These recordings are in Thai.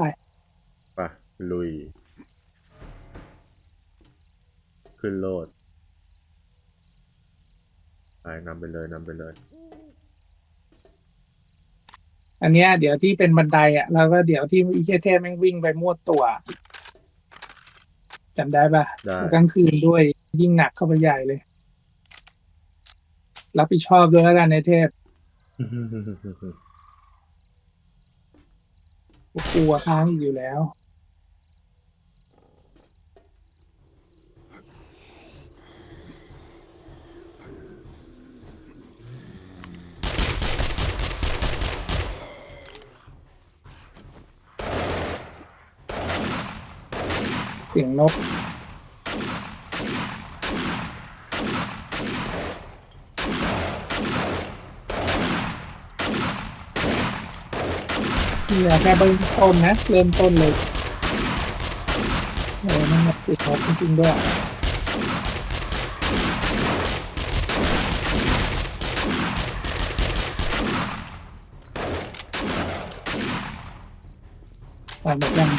ไปไปลุย ขึ้นโลดไปนำไปเลยนำไปเลย อันเนี้ยเดี๋ยวที่เป็นบันไดอะแล้วก็เดี๋ยวที่อิเชเทพแม่งวิ่งไปมั่วตัวจำได้ปะได้ แล้วกลางคืนด้วยยิ่งหนักเข้าไปใหญ่เลย รับผิดชอบด้วยแล้วกันในเทพ กลัวค้างอยู่แล้ว เสียงนก เหลือแค่เบื้องต้นนะ เริ่มต้นเลยเออนั่นแหละติดท็อปจริงๆด้วยตามแบบยัง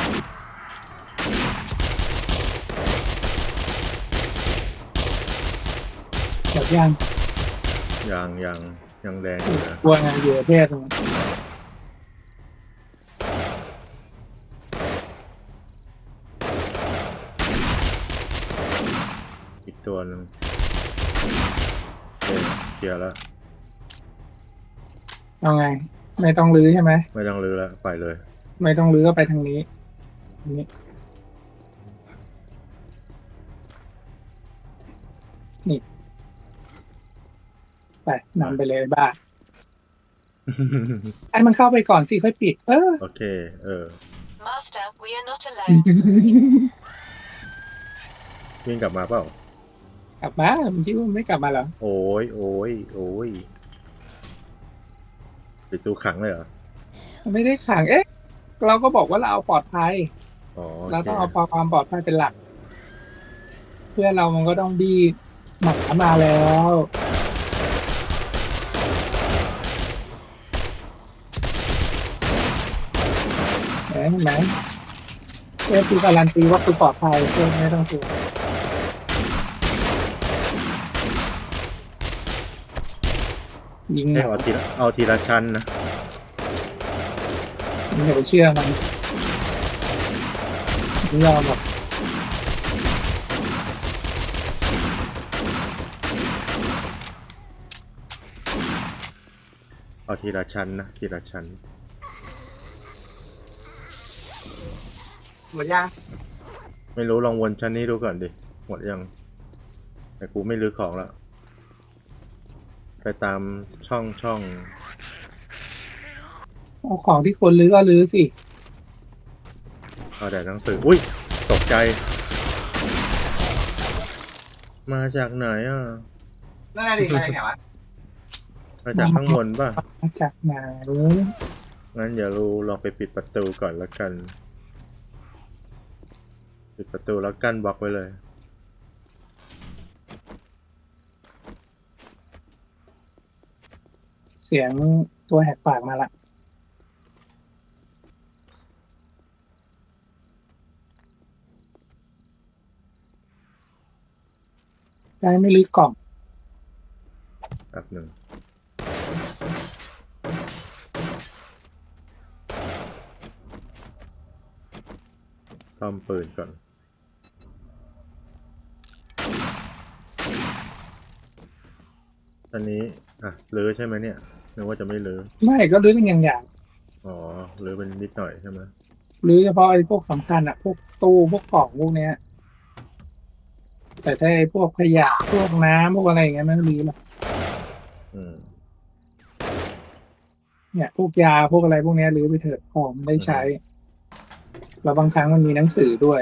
แบบยังยังยังยังแดงอยู่นะ กลัวไงอยู่ประเทศมันอีกตัวหนึ่งโอเคเค ลียร์แล้วเอาไง ไม่ต้องรื้อใช่ไหม ไม่ต้องรื้อแล้วไปเลย ไม่ต้องรื้อก็ไปทางนี้ทางนี้นี่ ไปนำไปเลยบ้าไอ้มันเข้าไปก่อนสิค่อยปิด เออ โอเค เออ Master, we are not allowed. วิ่งกลับมาเปล่า กลับมามันคิดว่ามันไม่กลับมาเหรอโอ้ยโอ้ยโอ้ยปิดตู้ขังเลยเหรอ มันไม่ได้ขังเอ๊ะ เราก็บอกว่าเราเอาปลอดภัย อ๋อโอเราเคต้องเอาความปลอดภัยเป็นหลัก เพื่อนเรามันก็ต้องดีหมามาแล้วเห็นไหมเพื่อนคือการันตีว่าคือปลอดภัยเพื่อนไม่ต้องกลัว ยิงเอ้ยเอาทีละเอาทีละชั้นนะอย่าไปเชื่อมันไม่ยอมหรอกเอาทีละชั้นนะทีละชั้นหมดยังไม่รู้ลองวนชั้นนี้ดูก่อนดิหมดยังแต่กูไม่รื้อของแล้ว ไปตามช่องช่องเอาของที่ควรรื้อก็รื้อสิ เอาแต่หนังสือ อุ้ย ตกใจ มาจากไหนอะ นั่นน่ะดิอะไรเนี่ยวะมาจากข้างบนป่ะ มาจากไหนงั้นอย่ารู้ลองไปปิดประตูก่อนละกัน ปิดประตูแล้วกั้นบล็อกไว้เลย สียงตัวแหกปากมาละใจไม่รื้อกล่อง แป๊บหนึ่งซ่อมปืนก่อน อันนี้ อะรื้อใช่ไหมเนี่ย นึกว่าจะไม่รื้อไม่ก็รื้อเป็นอย่างอย่างอ๋อรื้อเป็นนิดหน่อยใช่ไหมๆรื้อเฉพาะไอ้พวกสำคัญอะพวกตู้พวกกล่องพวกเนี้ย แต่ถ้าไอ้พวกขยะพวกน้ำพวกอะไรอย่างเงี้ยไม่รื้อหรอกอืมเนี่ยพวกยาพวกอะไรพวกเนี้ยรื้อไปเถอะของมันได้ใช้ แล้วบางครั้งมันมีหนังสือด้วย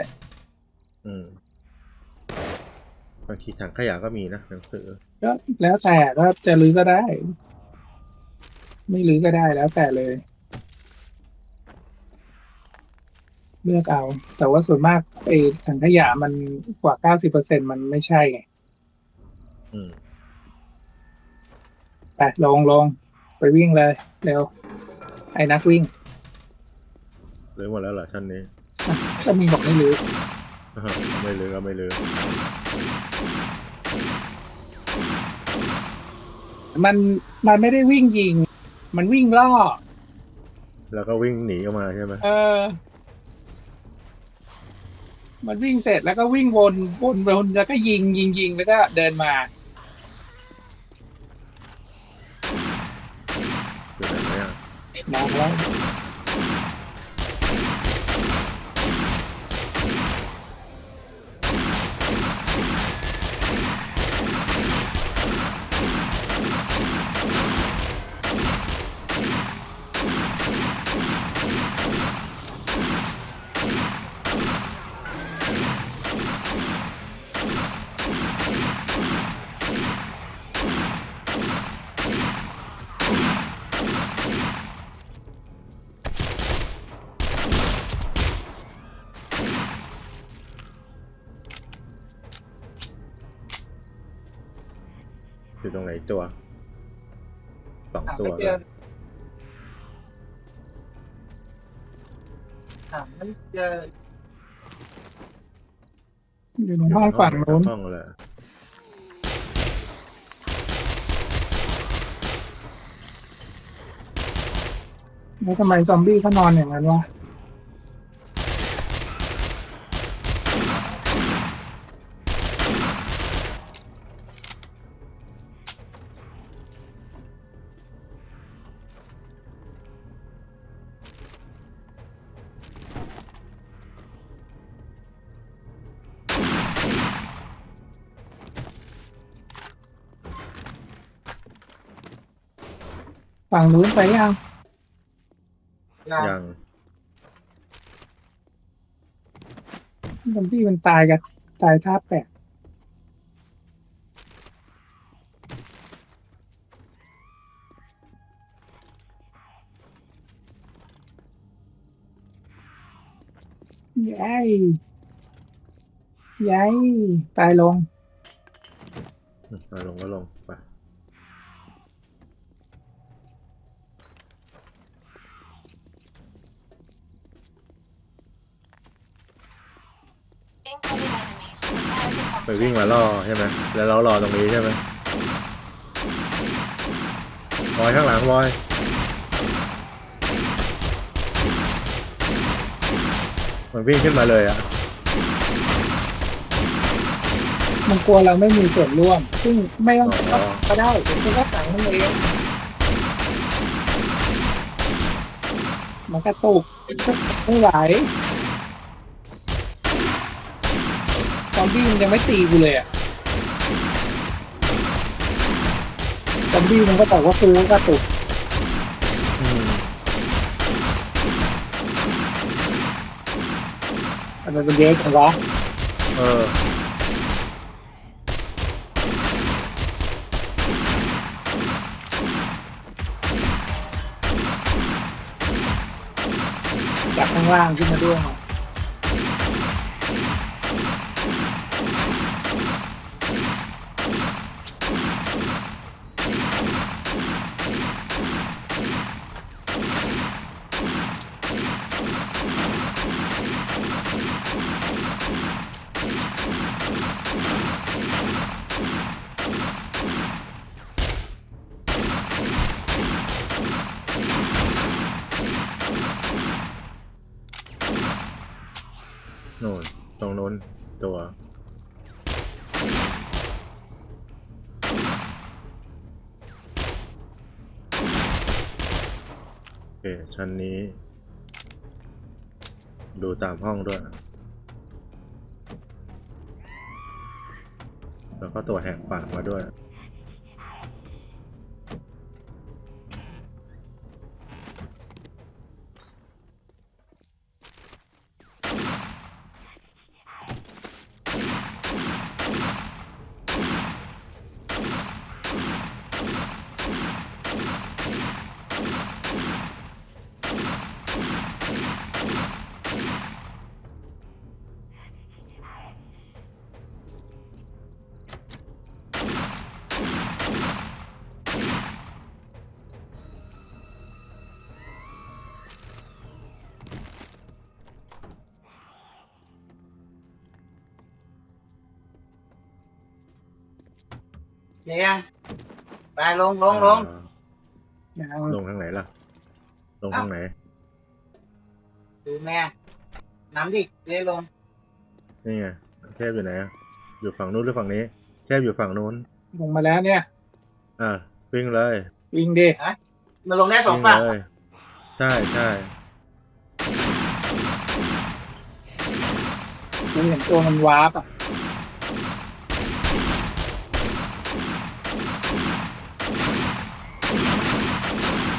อืมบางทีถังขยะก็มีนะหนังสือก็แล้วแต่ก็จะรื้อก็ได้ ไม่รื้อก็ได้แล้วแต่เลย เลือกเอา แต่ว่าส่วนมากไอ้ถังขยะมันกว่าเก้าสิบเปอร์เซ็นมันไม่ใช่ไงอืมไปลงลงไปวิ่งเลยเร็วไอ้นักวิ่งหรือหมดแล้วเหรอชั้นนี้ก็มึงบอกไม่รู้ไม่ลือก็ไม่ลือมันมันไม่ได้วิ่งยิง มันวิ่งล่อ แล้วก็วิ่งหนีออกมาใช่ไหมเออ มันวิ่งเสร็จแล้วก็วิ่งวนวนวนแล้วก็ยิงยิงยิงแล้วก็เดินมา อยู่ไหนเนี่ยมองแล้ว รงไหนอีกตัวสองหาตัวไม่เจเลอยหาไม่เจออยู่ในห้องฝั่งนู้นห้องเลยแล้วทำไมซอมบี้เขานอนอย่างนั้นวะ ฝั่งนู้นไปยังยังยังซอมบี้มันตายกันตายท่าแปะยัยยัยตายลงอืมเอาลงก็ลงไป ไปวิ่งมาล่อใช่ไหมแล้วเรารอตรงนี้ใช่ไหมบอยข้างหลังบอยมันวิ่งขึ้นมาเลยอะมันกลัวเราไม่มีส่วนร่วม ซึ่งไม่ต้องอ๋อก็ได้เดี๋ยวคุณก็สั่งมันเองมันกระตุกไม่ไหวซ อมบี้มันยังไม่ตีกูเลยอะซอมบี้มันก็บอกว่ากูก็กระตุกอืมมันเป็นเยอะจังวะเออ จากข้างล่างขึ้นมาด้วย โน่นตรงโน้นตัว โอเค ชั้นนี้ ดูตามห้องด้วย แล้วก็ตัวแหกปากมาด้วย เดี๋ยวไปลงลงลงอ่ายังลงทางไหนล่ะ ลงทางไหนดูแม่น้ำดิเดี๋ยวลง นี่ไงเทพอยู่ไหนอะอยู่ฝั่งนู้นหรือฝั่งนี้ เทพอยู่ฝั่งนู้น ลงมาแล้วเนี่ย อะวิ่งเลย วิ่งดิมาลงได้สองวิ่งฝั่งเลยใช่ใช่กูเห็นตัวมันวาร์ปอะ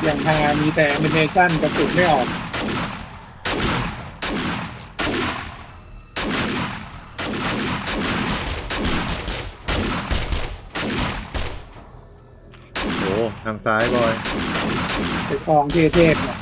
อย่างทางงานมีแต่แอนิเมชันกระสุนไม่ออกโอ้ทางซ้ายบอย ไปคลองเทเทพเนี่ย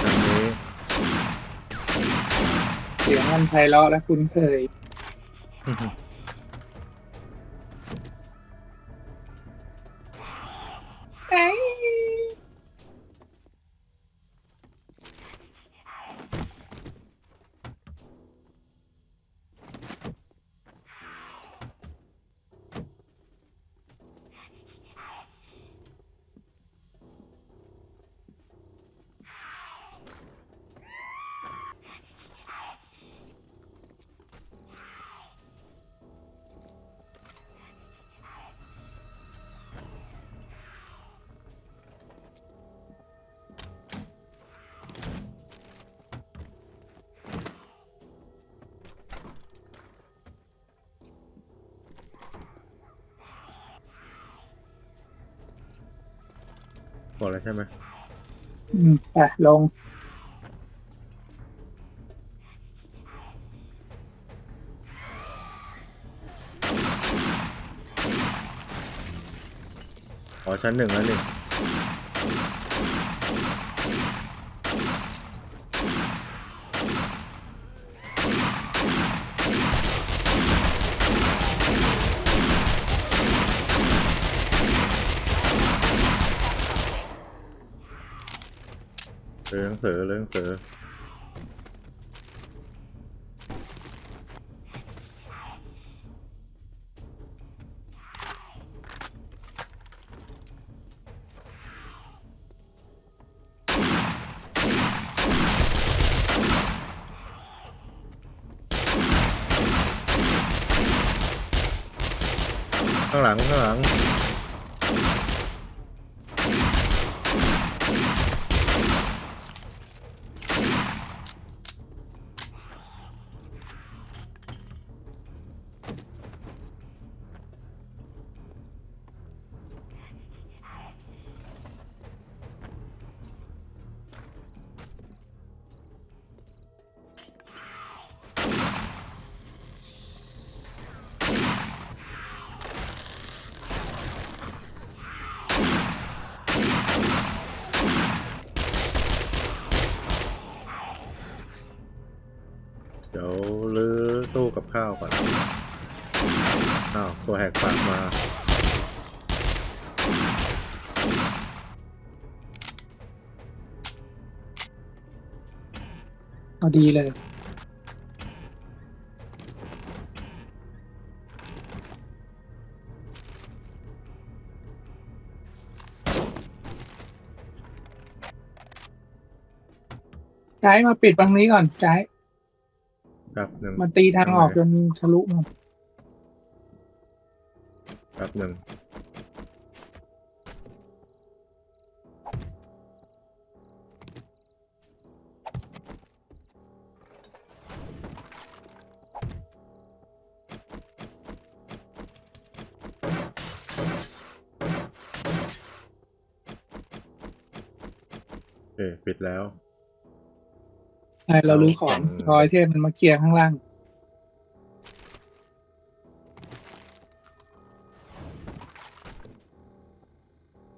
ทางนี้ เสียงมัน ไพเราะและคุ้นเคย บอกแล้วใช่ไหมอืมไปลงอ๋อชั้นหนึ่งแล้วนี่ เรื่องเสือเรื่องเสือข้างหลังข้างหลัง ข้าวก่อนอ้าวตัวแหกปากมาเอาดีเลย ใช้มาปิดบางนี้ก่อนใช้ ครับหนึ่งมาตีทางออกจนทะลุหมดครับหนึ่ง ใช่เรารู้ของอืมรอยเทพมันมาเคลียร์ข้างล่าง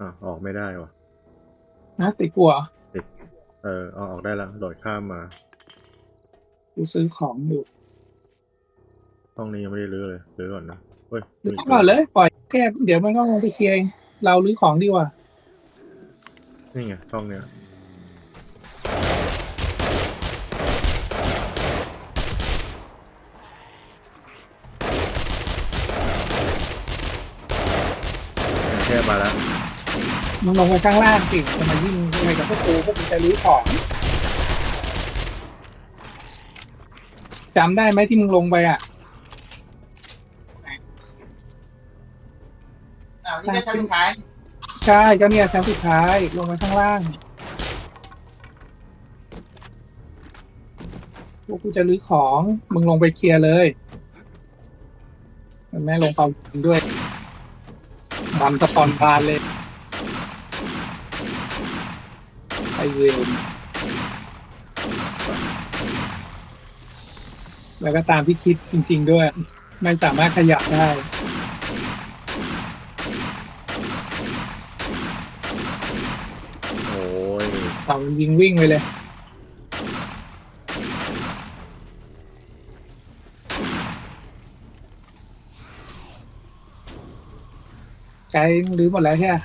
อะออกไม่ได้วะนะติดกลัวติดเออเอาออกได้ละโดดข้ามมา กูซื้อของอยู่ห้องนี้ยังไม่ได้รื้อเลยรื้อก่อนนะเฮ้ยหรือมีก่อนเลยปล่อยแค่เดี๋ยวมันก็ลงไปเคลียร์เองเราลื้อของดีกว่า นี่ไงห้องเนี้ยแค่ มาแล้วมึงลงไปข้างล่างสิจะมายิ่งอะไรกับพวกกูพวกกูจะลื้อของจำได้ไหมที่มึงลงไปอะอ้าวนี่ก็ชั้นสุดท้ายใช่ก็เนี่ยชั้นสุดท้ายลงไปข้างล่างพวกกูจะรื้อของมึงลงไปเคลียร์เลยแม่ลงเฝ้ายิงด้วย บันสปอนบานเลยไอเวรแล้วก็ตามที่คิดจริง ๆ ด้วย ไม่สามารถขยับได้โอ้ยต่อมันยิงวิ่งไปเลย ใจรื้อหมดแล้วใช่ไหม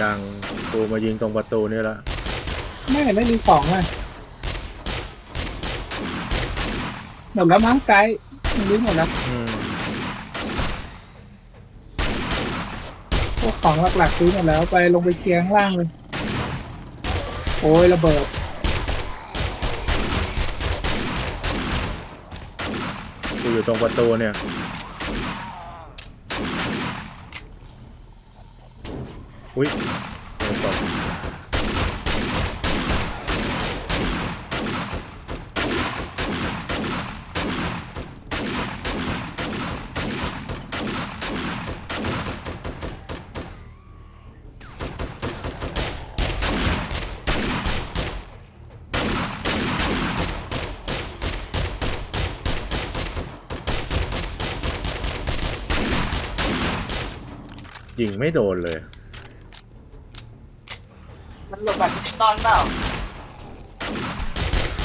ยังกูมายิงตรงประตูนี่ละไม่ไม่รื้อของอะหมดแล้วมั้งไกด์มันรื้อหมดแล้วอืมพวกของหลักๆรื้อหมดแล้วไปลงไปเคลียร์ข้างล่างเลยโอ้ยระเบิดกูอยู่ตรงประตูเนี่ย อุ้ยโดนตบยิงไม่โดนเลย มันหลบแบบดิจิ ตอลเปล่า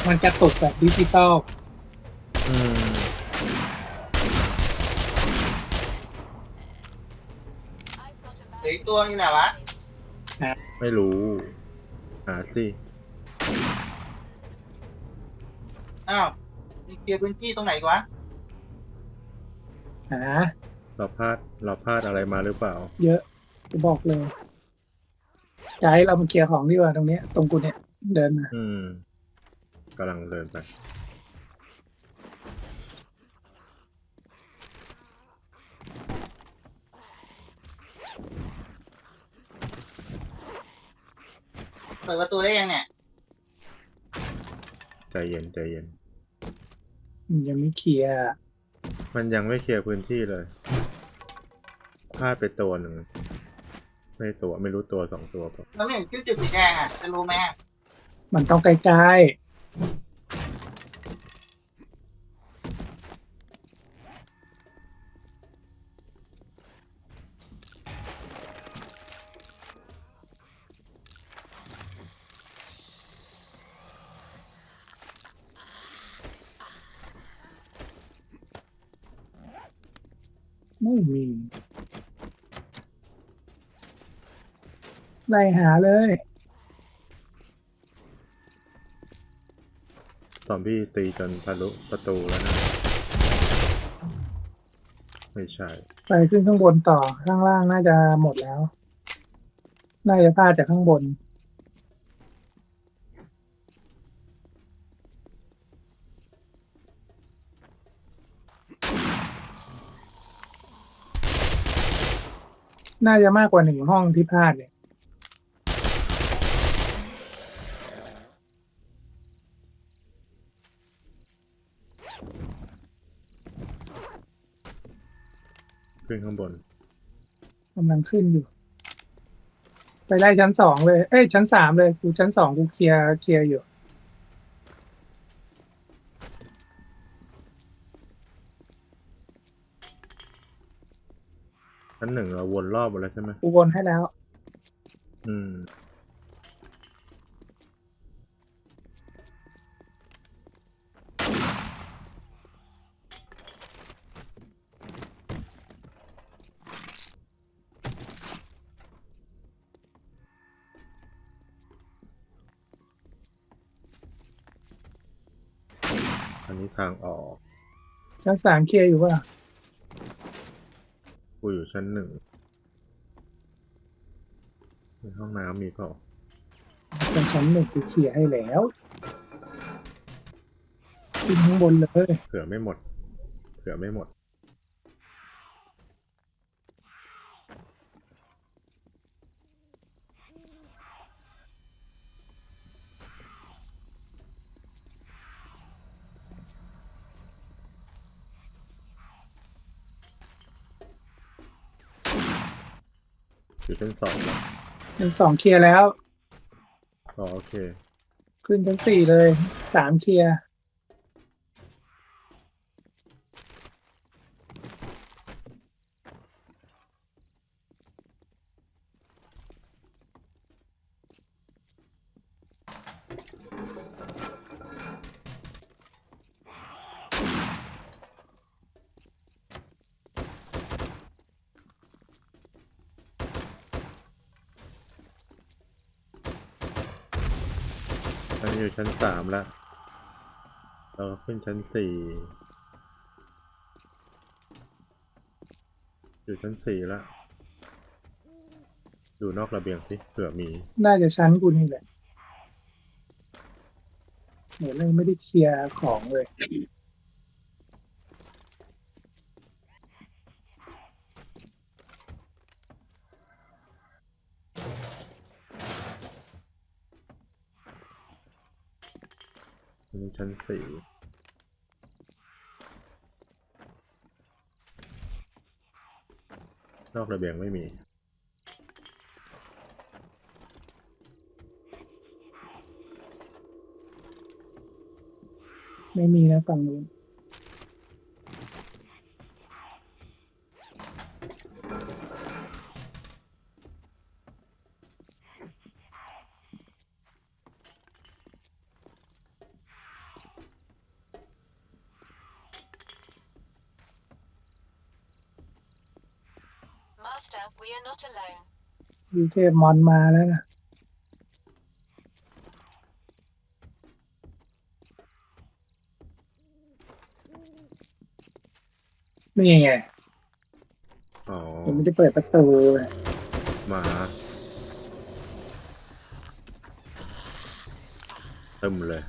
มันกระตุกแบบดิจิตอลอืมเหลืออีกตัวอยู่ไหนวะไม่รู้หาสิอ้าวมีเคลียร์พื้นที่ตรงไหนอีกวะหาเราพลาดเราพลาดอะไรมาหรือเปล่า เยอะจะบอกเลย จะให้เรามาเคลียร์ของดีกว่าตรงเนี้ย ตรงกูเนี่ยเดินมาอืมกำลังเดินไปเปิดประตูได้ยังเนี่ย ใจเย็นใจเย็นยังไม่เคลียร์มันยังไม่เคลียร์พื้นที่เลยพลาดไปตัวหนึ่ง ไม่ตัวไม่รู้ตัวสองตัวเปล่าเราไม่เห็นขึ้นจุดสีแดงอะจะรู้ไหมอะมันต้องใกล้ ไล่หาเลยซอมบี้ตีจนทะลุประตูแล้วนะ ไม่ใช่ ไปขึ้นข้างบนต่อข้างล่างน่าจะหมดแล้ว น่าจะพลาดจากข้างบน น่าจะมากกว่าหนึ่งห้องที่พลาดเนี่ย ขึ้นข้างบนกำลังขึ้นอยู่ ไปไล่ชั้นสองเลย เอ้ยชั้นสามเลย กูชั้นสองกูเคลียร์เคลียร์อยู่ ชั้นหนึ่งเราวนรอบหมดแล้วใช่ไหมกูวนให้แล้ว อืม อันนี้ทางออก ชั้นสามเคลียร์อยู่ป่ะกูอยู่ชั้นหนึ่งในห้องน้ำมีเปล่าเป็นชั้นหนึ่งคือเคลียร์ให้แล้วขึ้นข้างบนเลย เผื่อไม่หมด เผื่อไม่หมด ชั้นสองแล้วชั้นสองเคลียร์แล้ว อ๋อโอเค ขึ้นชั้นสี่เลย สามเคลียร์ ต อยู่ชั้นสามแล้วเราขึ้นชั้นสี่อยู่ชั้นสี่แล้วดูนอกระเบียงสิเผื่อมี น่าจะชั้นกูนี่แหละ เหมือนเลยไม่ได้เคลียร์ของเลย เป็นชั้นสี่นอกระเบียงไม่มีไม่มีนะฝั่งนู้น ดีเทพมอนมาแล้วนะนี่ไงอ๋อผมไม่ได้เปิดประตูเลยหมาเต็มเลย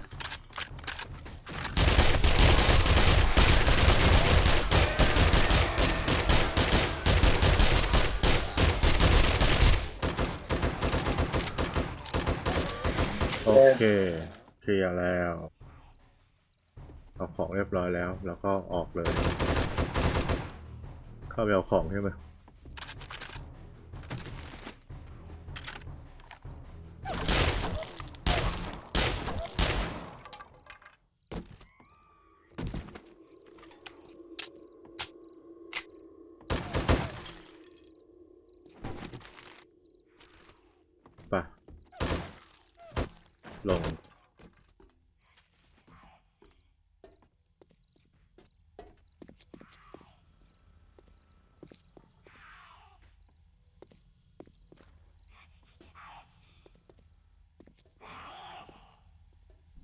โอเคเคลียร์แล้วเอาของเรียบร้อยแล้ว แล้วก็ออกเลย เข้าไปเอาของใช่ไหม ลง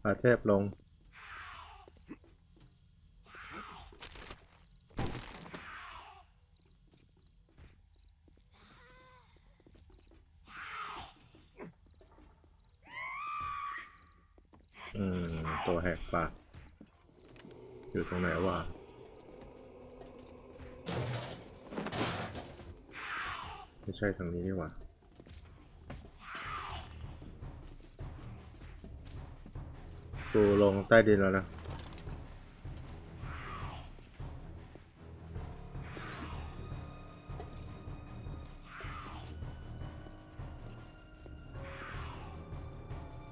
อาเทพลง อืม ตัวแหกปากอยู่ตรงไหนวะ ไม่ใช่ทางนี้นี่หว่ากูลงใต้ดินแล้วนะ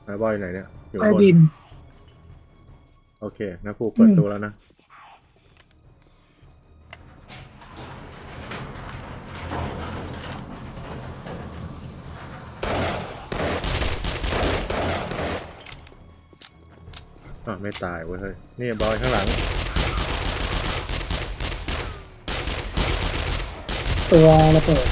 ไอ้บอยไหนเนี่ย อยู่ใต้ข้างบนดินโอเค นะกูเปิดอืมตัวแล้วนะ ไม่ตายเว้ยนี่บอยข้างหลัง ตัวระเบิด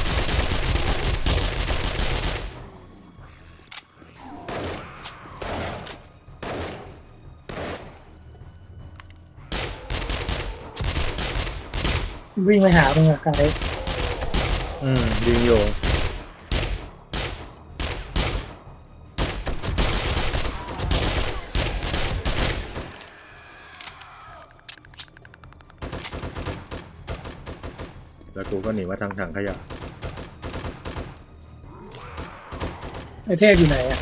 วิ่งไปหามึงอะไกลอืมยิงโย กูก็หนีมาทางถังขยะไอเทพอยู่ไหนอะ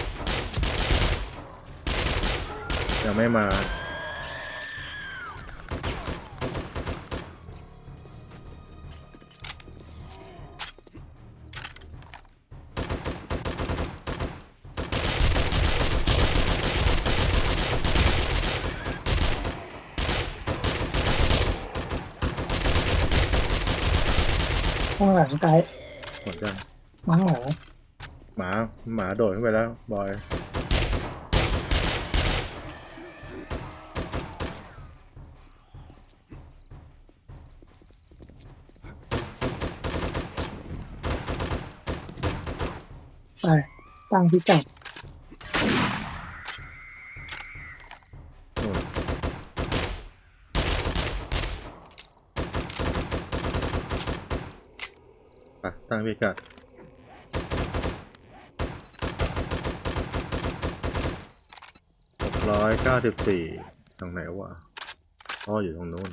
ยังไม่มา ข้างหลังไกด์หมดยังมาข้างหลังหมาหมาโดดขึ้นไปแล้วบอยไปตั้งพิกัด นู่นไป ตั้งพิกัดร้อยเก้าสิบสี่ตรงไหนวะอ๋ออยู่ตรงนู้น